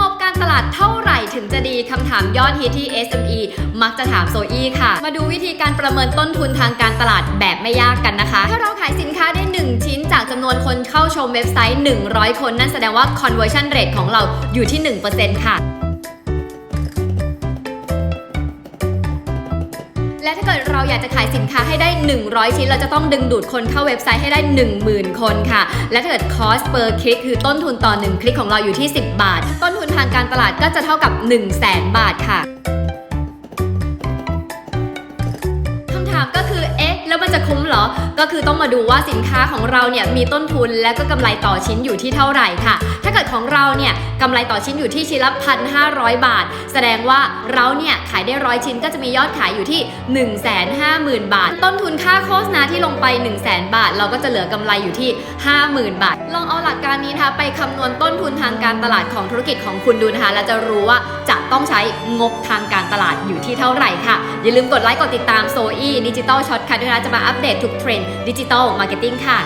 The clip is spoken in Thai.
งบการตลาดเท่าไหร่ถึงจะดีคำถามยอดฮิตที่ SME มักจะถามโซอี้ค่ะ มาดูวิธีการประเมินต้นทุนทางการตลาดแบบไม่ยากกันนะคะ ถ้าเราขายสินค้าได้ 1 ชิ้นจากจำนวนคนเข้าชมเว็บไซต์ 100 คน นั่นแสดงว่า conversion rate ของเราอยู่ที่ 1%ค่ะ และถ้าเกิดเราอยากจะขายสินค้าให้ได้ 100 ชิ้น เราจะต้องดึงดูดคนเข้าเว็บไซต์ให้ได้ 10,000 คนค่ะ และถ้าเกิด cost per click คือต้นทุนต่อ 1 คลิกของเราอยู่ที่ 10 บาท ต้นทุนทางการตลาดก็จะเท่ากับ 1 0 0 0 0แบาทค่ะ ก็คือต้องมาดูว่าสินค้าของเราเนี่ยมีต้นทุนและก็กำไรต่อชิ้นอยู่ที่เท่าไหร่ค่ะ ถ้าเกิดของเราเนี่ยกำไรต่อชิ้นอยู่ที่ชิ้นละพันห้าร้อยบาท แสดงว่าเราเนี่ยขายได้ร้อยชิ้นก็จะมียอดขายอยู่ที่ 1 5 0 0 0 0 บาท ต้นทุนค่าโฆษณา ที่ลงไป 1 0 0 0 0แบาท เราก็จะเหลือกำไรอยู่ที่ 50,000 บาท ลองเอาหลักการนี้นะคะไปคำนวณต้นทุนทางการตลาดของธุรกิจของคุณดูนะคะ แล้วจะรู้ว่าจะต้องใช้งบทางการตลาดอยู่ที่เท่าไหร่ค่ะ อย่าลืมกดไลค์กดติดตามโซอี้ดิจิตอลช็อตค่ะด้วยนะจะมาอัปเดตทุกเทรนด์ดิจิตอลมาร์เก็ตติ้งค่ะ